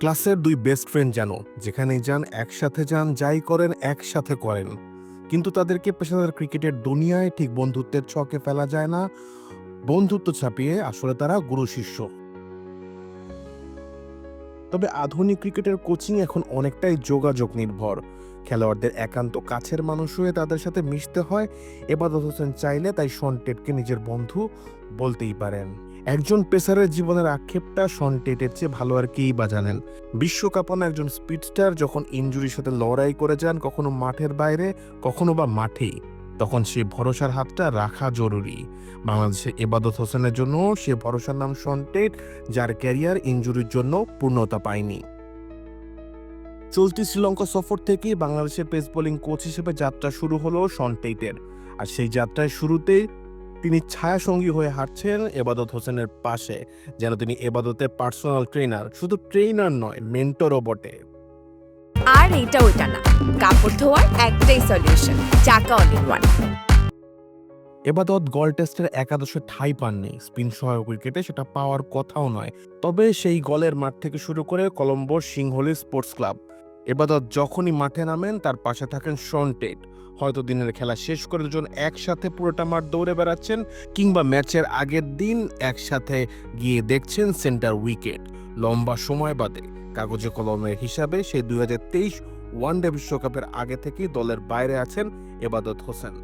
ক্লাসের দুই best friend যেন যেখানেই যান একসাথে যান, যাই করেন একসাথে করেন। কিন্তু তাদেরকে পেশাদার ক্রিকেটের দুনিয়ায় ঠিক বন্ধুত্বের ছকে ফেলা যায় না, বন্ধুত্ব ছাপিয়ে আসলে তারা গুরু শিষ্য। তবে আধুনিক ক্রিকেটের কোচিং এখন অনেকটাই যোগাযোগ নির্ভর। খেলোয়াড়দের একান্ত কাছের মানুষ হয়ে তাদের সাথে মিশতে হয়, এবাদত হোসেন চাইলে তাই শন টেটকে নিজের বন্ধু বলতেই পারেন। একজন পেসারের জীবনের আক্ষেপটা শন টেটের চেয়ে ভালো আর কেই বা জানেন? বিশ্বকাপানো একজন স্পিডস্টার যখন ইনজুরির সাথে লড়াই করে যান কখনো মাঠের বাইরে, কখনো বা মাঠেই। তখন সেই ভরসার হাতটা রাখা জরুরি। বাংলাদেশের এবাদত হোসেনের জন্য সে ভরসার নাম শন টেট, যার ক্যারিয়ার ইনজুরির জন্য পূর্ণতা পায়নি। চলতি শ্রীলঙ্কা সফর থেকেই বাংলাদেশের পেস বোলিং কোচ হিসেবে যাত্রা শুরু হলো শন টেইটের আর সেই যাত্রায় শুরুতেই তিনি ছায়াসঙ্গী হয়ে হাঁটছেন এবাদত হোসেনের পাশে যেন তিনি এবাদতের পার্সোনাল ট্রেনার শুধু ট্রেনার নয় মেন্টরও বটে। আর এইটা ওইটা না কাপড় ধোয়ার একটাই সলিউশন চাকা অল ইন ওয়ান এবাদত গল টেস্টের একাদশে ঠাঁই পাননি স্পিন সহায়ক উইকেটে সেটা পাওয়ার কথাও নয় তবে সেই গলের মাঠ থেকে শুরু করে কলম্বোর সিংহলি স্পোর্টস ক্লাব এবাদত যখনই মাঠে নামেন, তার পাশে থাকেন শন টেট হয়তো দিনের খেলা শেষ করে দুজন একসাথে পুরোটা মাঠ দৌড়ে বেড়াচ্ছেন, কিংবা ম্যাচের আগের দিন একসাথে গিয়ে দেখছেন সেন্টার উইকেট। লম্বা সময় বাদে, কাগজে কলমের হিসাবে সেই দুই হাজার তেইশ ওয়ানডে বিশ্বকাপের আগে থেকেই দলের বাইরে আছেন এবাদত হোসেন।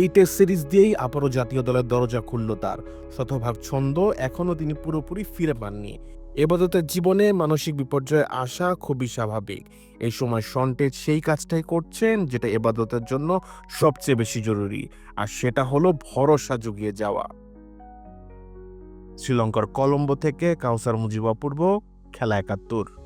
এই টেস্ট সিরিজ দিয়েই আবারও জাতীয় দলের দরজা খুলল তার। শতভাগ ছন্দ এখনও তিনি পুরোপুরি ফিরে পাননি। এবাদতের জীবনে মানসিক বিপর্যয় আসা খুবই স্বাভাবিক। এই সময় সন্টেজ সেই কাজটাই করছেন যেটা এবাদতের জন্য সবচেয়ে বেশি জরুরি, আর সেটা হলো ভরসা জুগিয়ে যাওয়া। শ্রীলঙ্কার কলম্বো থেকে কাউসার মুজিবাপূর্ব খেলা একাত্তর।